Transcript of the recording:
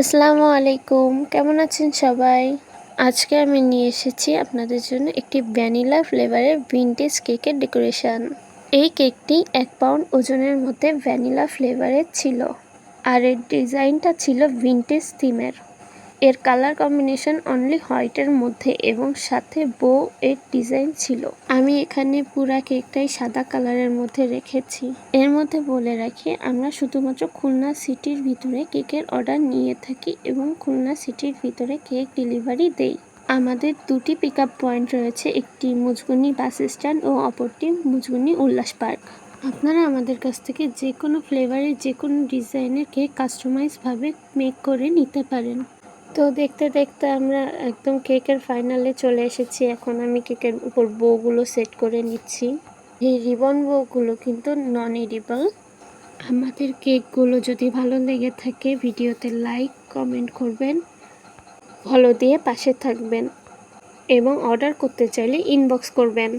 আসসালামু আলাইকুম। কেমন আছেন সবাই? আজকে আমি নিয়ে এসেছি আপনাদের জন্য একটি ভ্যানিলা ফ্লেভারের ভিনটেজ কেকের ডেকোরেশন এই কেকটি এক পাউন্ড ওজনের মধ্যে ভ্যানিলা ফ্লেভারের ছিল। আর এর ডিজাইনটা ছিল ভিনটেজ থিমের এর কালার কম্বিনেশন অনলি হোয়াইটের মধ্যে এবং সাথে বো এর ডিজাইন ছিল। আমি এখানে পুরা কেকটাই সাদা কালারের মধ্যে রেখেছি। এর মধ্যে বলে রাখি, আমরা শুধুমাত্র খুলনা সিটির ভিতরে কেকের অর্ডার নিয়ে থাকি এবং খুলনা সিটির ভিতরে কেক ডেলিভারি দেই। আমাদের দুটি পিক পয়েন্ট রয়েছে, একটি মুজগুনি বাস স্ট্যান্ড ও অপরটি মুজগুনি উল্লাস পার্ক আপনারা আমাদের কাছ থেকে যে কোনো ফ্লেভারের যে কোনো ডিজাইনের কেক কাস্টমাইজভাবে মেক করে নিতে পারেন। তো দেখতে দেখতে আমরা একদম কেকের ফাইনালে চলে এসেছি। এখন আমি কেকের উপর বউগুলো সেট করে নিচ্ছি। এই রিবন বউগুলো কিন্তু নন এডিবল আমাদের কেকগুলো যদি ভালো লেগে থাকে, ভিডিওতে লাইক কমেন্ট করবেন ফলো দিয়ে পাশে থাকবেন এবং অর্ডার করতে চাইলে ইনবক্স করবেন।